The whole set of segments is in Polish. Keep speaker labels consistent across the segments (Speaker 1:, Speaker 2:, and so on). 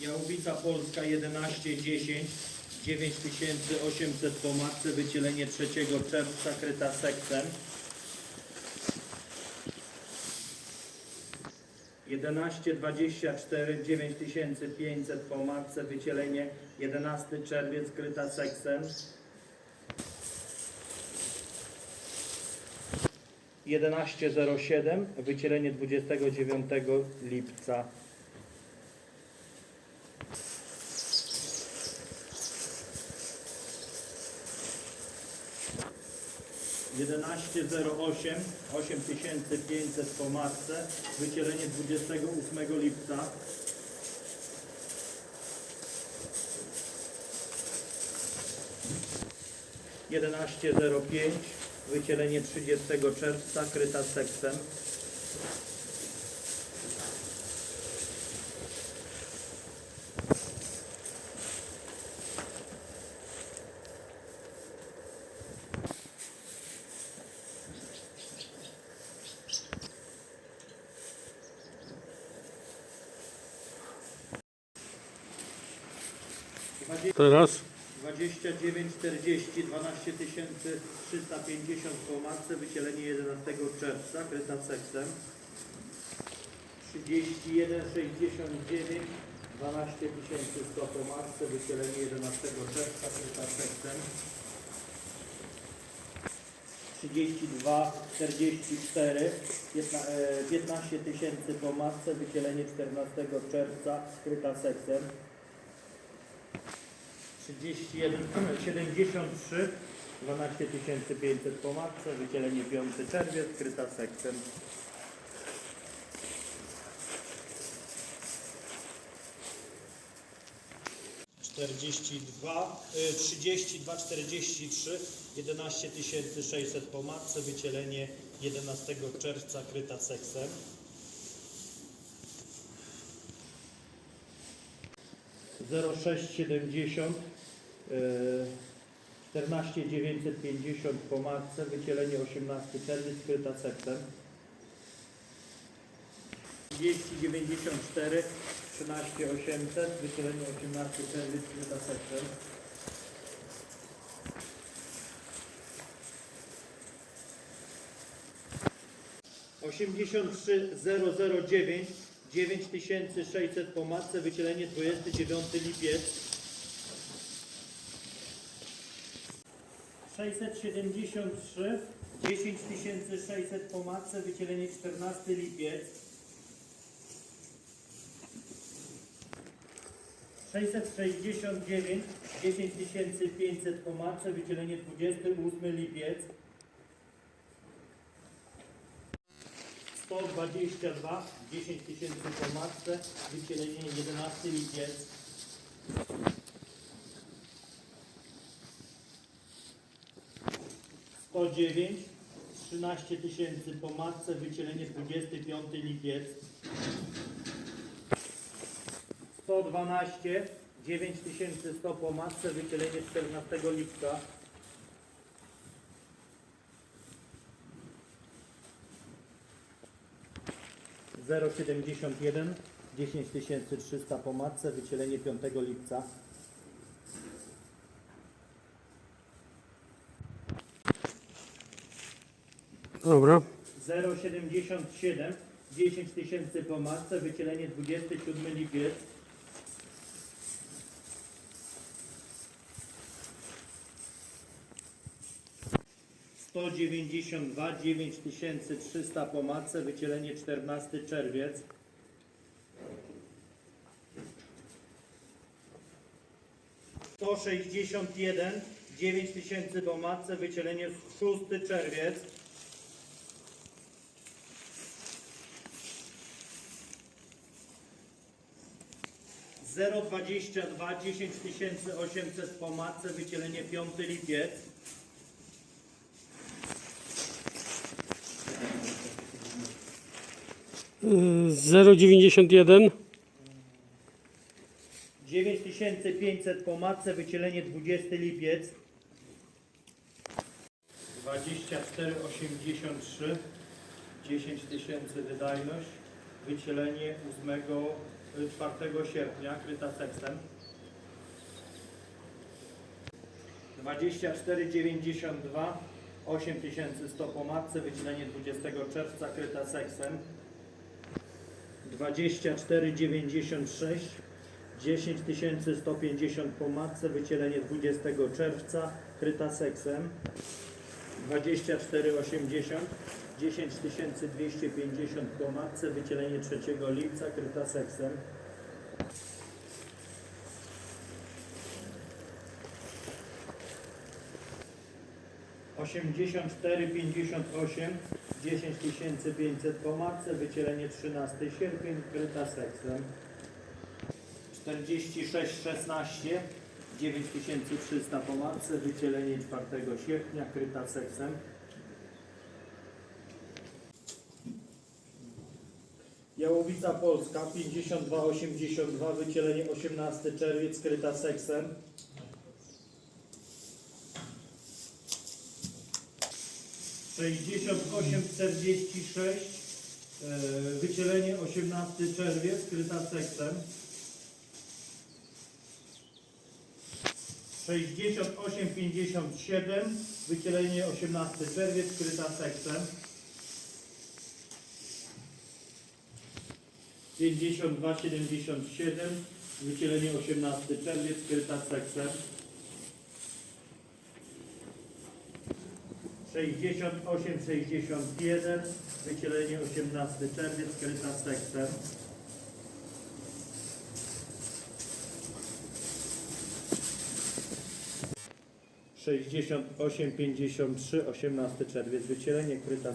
Speaker 1: Jałowica Polska 1110 9800 po matce, wycielenie 3 czerwca, kryta seksem. 1124 9500 po matce, wycielenie 11 czerwiec, kryta seksem. 1107 wycielenie 29 lipca. Jedenaście zero osiem, osiem tysięcy pięćset po matce, wycielenie 28 lipca. Jedenaście zero pięć, wycielenie 30 czerwca, kryta seksem.
Speaker 2: Teraz
Speaker 1: 29 40 12 350 po matce, wycielenie 11 czerwca, kryta seksem. 31 69 12 100 po matce, wycielenie 11 czerwca, kryta seksem. 32 44 15 e, 15 tysięcy po matce, wycielenie 14 czerwca, kryta seksem. 31, 73, 12 500 po matce, wycielenie 5 czerwiec, kryta seksem. Czterdzieści dwa, y, trzydzieści dwa, czterdzieści trzy, jedenaście tysięcy sześćset po matce, wycielenie 11 czerwca, kryta seksem. Zero sześć siedemdziesiąt, y, czternaście dziewięćset pięćdziesiąt po matce, wycielenie 18 czerwiec, kryta seksem. 294, 13 800, wycielenie 18 czerwiec, kryta seksem. Osiemdziesiąt trzy zero zero dziewięć dziewięć tysięcy sześćset po matce, wycielenie 29 lipiec. 673 10 600 po matce, wycielenie 14 lipiec. 669 10 500 po matce, wycielenie 28 lipiec. 122 10 tysięcy po matce, wycielenie 11 lipiec. Sto dziewięć, 13 tysięcy po matce, wycielenie 25 lipiec. 112, 9100 po matce, wycielenie 14 lipca. Zero siedemdziesiąt jeden, dziesięć tysięcy trzysta po matce, wycielenie 5 lipca.
Speaker 2: dobra.
Speaker 1: 077 10 tysięcy po matce, wycielenie 27 lipiec. Sto dziewięćdziesiąt dwa, dziewięć tysięcy trzysta po matce, wycielenie 14 czerwiec. Sto sześćdziesiąt jeden, dziewięć tysięcy po matce, wycielenie 6 czerwiec. 022 10 800 po matce, wycielenie 5 lipiec.
Speaker 2: 091
Speaker 1: 9500 po matce, wycielenie 20 lipiec. 2483 10 tysięcy wydajność, wycielenie 8 y, 4 sierpnia, kryta seksem. 24,92 8100 po matce, wycielenie 20 czerwca, kryta seksem. 24,96 10150 po matce, wycielenie 20 czerwca, kryta seksem. 24,80 10250 po matce, wycielenie 3 lipca, kryta seksem. Osiemdziesiąt cztery, pięćdziesiąt osiem, dziesięć tysięcy pięćset po matce, wycielenie 13 sierpień, kryta seksem. 46, 16, 9300 po matce, wycielenie 4 sierpnia, kryta seksem. Jałowica Polska 5282, wycielenie 18 czerwiec, kryta seksem. Sześćdziesiąt osiem czterdzieści sześć, e, wycielenie 18 czerwiec, kryta seksem. 6857, wycielenie 18 czerwiec, kryta seksem. 5277, wycielenie 18 czerwiec, kryta seksem. 6861, wycielenie 18 czerwiec, kryta seksem. 68, 53, 18 czerwiec, wycielenie kryta.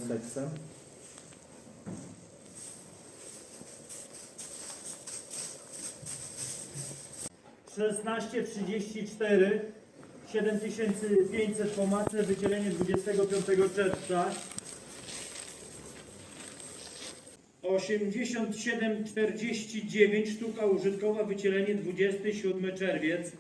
Speaker 1: Szesnaście trzydzieści cztery, siedem tysięcy pięćset po matce, wycielenie 25 czerwca. Osiemdziesiąt siedem czterdzieści dziewięć, sztuka użytkowa, wycielenie 27 czerwiec.